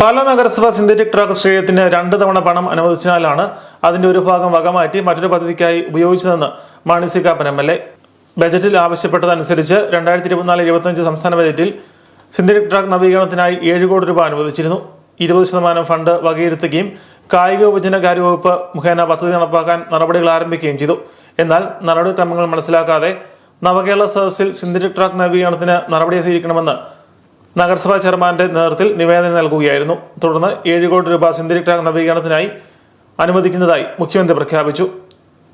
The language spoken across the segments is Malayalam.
പാലാ നഗരസഭ സിന്തറ്റിക് ട്രാക്ക് സ്റ്റേഡിയത്തിന് രണ്ട് തവണ പണം അനുവദിച്ചതിനാലാണ് അതിന്റെ ഒരു ഭാഗം വകമാറ്റി മറ്റൊരു പദ്ധതിക്കായി ഉപയോഗിച്ചതെന്ന് Mani C Kappan M L A. ബജറ്റിൽ ആവശ്യപ്പെട്ടതനുസരിച്ച് രണ്ടായിരത്തി ഇരുപത്തിനാല് ഇരുപത്തിയഞ്ച് സംസ്ഥാന ബജറ്റിൽ സിന്തറ്റിക് ട്രാക്ക് നവീകരണത്തിനായി ഏഴ് കോടി രൂപ അനുവദിച്ചിരുന്നു. ഇരുപത് ശതമാനം ഫണ്ട് വകയിരുത്തുകയും കായിക ഉപജനകാര്യ വകുപ്പ് മുഖേന പദ്ധതി നടപ്പാക്കാൻ നടപടികൾ ആരംഭിക്കുകയും ചെയ്തു. എന്നാൽ നടപടിക്രമങ്ങൾ മനസ്സിലാക്കാതെ നവകേരള സദസ്സിൽ സിന്തറ്റിക് ട്രാക്ക് നവീകരണത്തിന് നടപടി സ്വീകരിക്കണമെന്ന് നഗരസഭാ ചെയർമാന്റെ നേതൃത്വത്തിൽ നിവേദനം നൽകുകയായിരുന്നു. തുടർന്ന് ഏഴ് കോടി രൂപ സിന്തറ്റിക് ട്രാക്ക് നവീകരണത്തിനായി അനുവദിക്കുന്നതായി മുഖ്യമന്ത്രി പ്രഖ്യാപിച്ചു.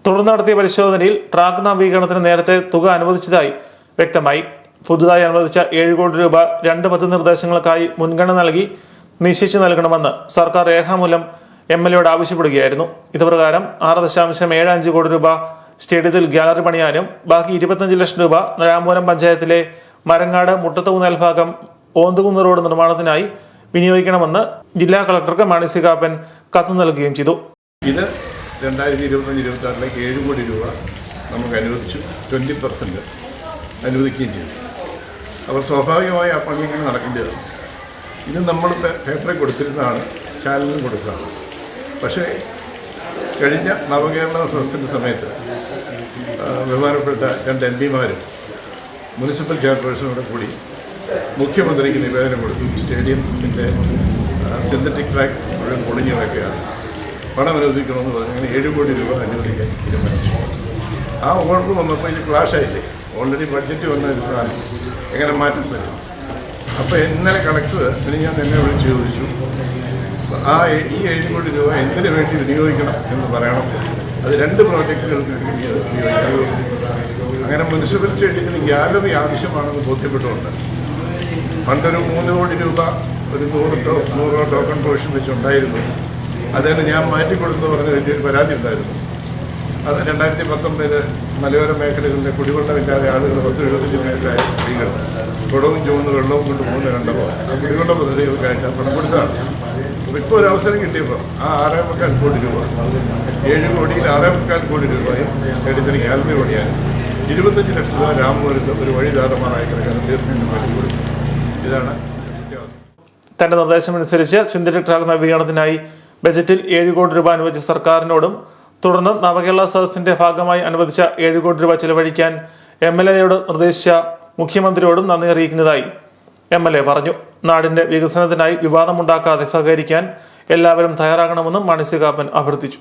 തുടർന്ന് നടത്തിയ പരിശോധനയിൽ ട്രാക്ക് നവീകരണത്തിന് നേരത്തെ തുക അനുവദിച്ചതായി വ്യക്തമായി. പുതുതായി അനുവദിച്ച ഏഴ് കോടി രൂപ രണ്ട് പദ്ധതി നിർദ്ദേശങ്ങൾക്കായി മുൻഗണന നൽകി നിശ്ചയിച്ചു നൽകണമെന്ന് സർക്കാർ രേഖാമൂലം എം എൽ എയോട് ആവശ്യപ്പെടുകയായിരുന്നു. ഇതുപ്രകാരം ആറ് ദശാംശം ഏഴ് അഞ്ച് കോടി രൂപ സ്റ്റേഡിയത്തിൽ ഗ്യാലറി പണിയാനും ബാക്കി ഇരുപത്തഞ്ച് ലക്ഷം രൂപ രാമപുരം പഞ്ചായത്തിലെ മരങ്ങാട് മുട്ടത്തുകുന്നേൽ ഭാഗം ഓന്തുകുന്ന് റോഡ് നിർമ്മാണത്തിനായി വിനിയോഗിക്കണമെന്ന് ജില്ലാ കളക്ടർക്ക് മാണി സി കാപ്പൻ കത്ത് നൽകുകയും ചെയ്തു. ഇത് രണ്ടായിരത്തി ഇരുപത്തഞ്ച് ഇരുപത്തി ആറിലേക്ക് ഏഴ് കോടി രൂപ നമുക്ക് അനുവദിച്ചു. ട്വന്റി പെർസെന്റ് അനുവദിക്കുകയും ചെയ്തു. അപ്പോൾ സ്വാഭാവികമായി ആ പണി ഇങ്ങനെ നടക്കേണ്ടതാണ് ഇത് നമ്മൾ പേപ്പറിൽ കൊടുത്തിരുന്നതാണ് ചാനലിനും കൊടുക്കുകയാണ് പക്ഷേ കഴിഞ്ഞ നവകേരള സദസ്സിന്റെ സമയത്ത് ബഹുമാനപ്പെട്ട രണ്ട് എം പിമാരും മുനിസിപ്പൽ ചെയർപേഴ്സണോട് കൂടി മുഖ്യമന്ത്രിക്ക് നിവേദനം കൊടുത്തു. സ്റ്റേഡിയത്തിന്റെ സിന്തറ്റിക് ട്രാക്ക് മുഴുവൻ പൊളിഞ്ഞു കിടക്കുകയാണ് പണം അനുവദിക്കണമെന്ന് പറഞ്ഞു അങ്ങനെ ഏഴ് കോടി രൂപ അനുവദിക്കാൻ തീരുമാനിച്ചു. ആ ഓർഡർ വന്നപ്പോൾ ഇത് ക്ലാഷായില്ലേ ഓൾറെഡി ബഡ്ജറ്റ് വന്ന സാധനം എങ്ങനെ മാറ്റം തരും അപ്പോൾ ഇന്നലെ കളക്ടർ ഇനി ഞാൻ എന്നെ വിളിച്ച് ചോദിച്ചു ആ ഈ ഏഴ് കോടി രൂപ എന്തിനു വേണ്ടി വിനിയോഗിക്കണം എന്ന് പറയണം? അത് രണ്ട് പ്രോജക്റ്റുകൾക്ക് വേണ്ടി അങ്ങനെ മുനിസിപ്പൽ സ്റ്റേഡിയത്തിന് ഗ്യാലറി ആവശ്യമാണെന്ന് ബോധ്യപ്പെട്ടുകൊണ്ട് പണ്ടൊരു മൂന്ന് കോടി രൂപ ഒരു നൂറ് ടോ നൂറ് ടോക്കൺ പ്രൊവിഷൻ വെച്ചുണ്ടായിരുന്നു. അതിന് ഞാൻ മാറ്റിക്കൊടുത്തു പറഞ്ഞ വലിയൊരു പരാതി ഉണ്ടായിരുന്നു. അത് രണ്ടായിരത്തി പത്തൊമ്പതിൽ മലയോര മേഖലകളിലെ കുടിവെള്ളമില്ലാതെ ആളുകൾ പത്ത് എഴുപത്തഞ്ച് വയസ്സായ സ്ത്രീകൾ കുടവും ചുവന്ന് വെള്ളവും കൊണ്ട് പോകുന്ന കണ്ടപ്പോൾ ആ കുടിവെള്ള പദ്ധതികൾക്കായിട്ട് പണം കൊടുത്തതാണ് അപ്പോൾ ഇപ്പോൾ ഒരു അവസരം കിട്ടിയപ്പോൾ ആ ആറേ മുക്കാൽ കോടി രൂപ ഏഴ് കോടിയിൽ ആറേ മുക്കാൽ കോടി രൂപയും എടുത്തിന് ഗ്യാൽമി കോടിയായിരുന്നു ഇരുപത്തഞ്ച് ലക്ഷം രൂപ രാമപുരത്ത് ഒരു വഴി ധാരമാറായി കിടക്കാൻ തീർച്ചയായിട്ടും മാറ്റി കൊടുക്കും ഇതാണ് തന്റെ നിർദ്ദേശമനുസരിച്ച് സിന്തറ്റിക് ട്രാക്ക് നവീകരണത്തിനായി ബജറ്റിൽ ഏഴ് കോടി രൂപ അനുവദിച്ച സർക്കാരിനോടും തുടർന്ന് നവകേരള സദസ്സിന്റെ ഭാഗമായി അനുവദിച്ച ഏഴ് കോടി രൂപ ചെലവഴിക്കാൻ എം എൽ എയോട് നിർദ്ദേശിച്ച മുഖ്യമന്ത്രിയോടും നന്ദി അറിയിക്കുന്നതായി എം എൽ എ പറഞ്ഞു. നാടിന്റെ വികസനത്തിനായി വിവാദമുണ്ടാക്കാതെ സഹകരിക്കാൻ എല്ലാവരും തയ്യാറാകണമെന്നും മാണി സി കാപ്പൻ അഭ്യർത്ഥിച്ചു.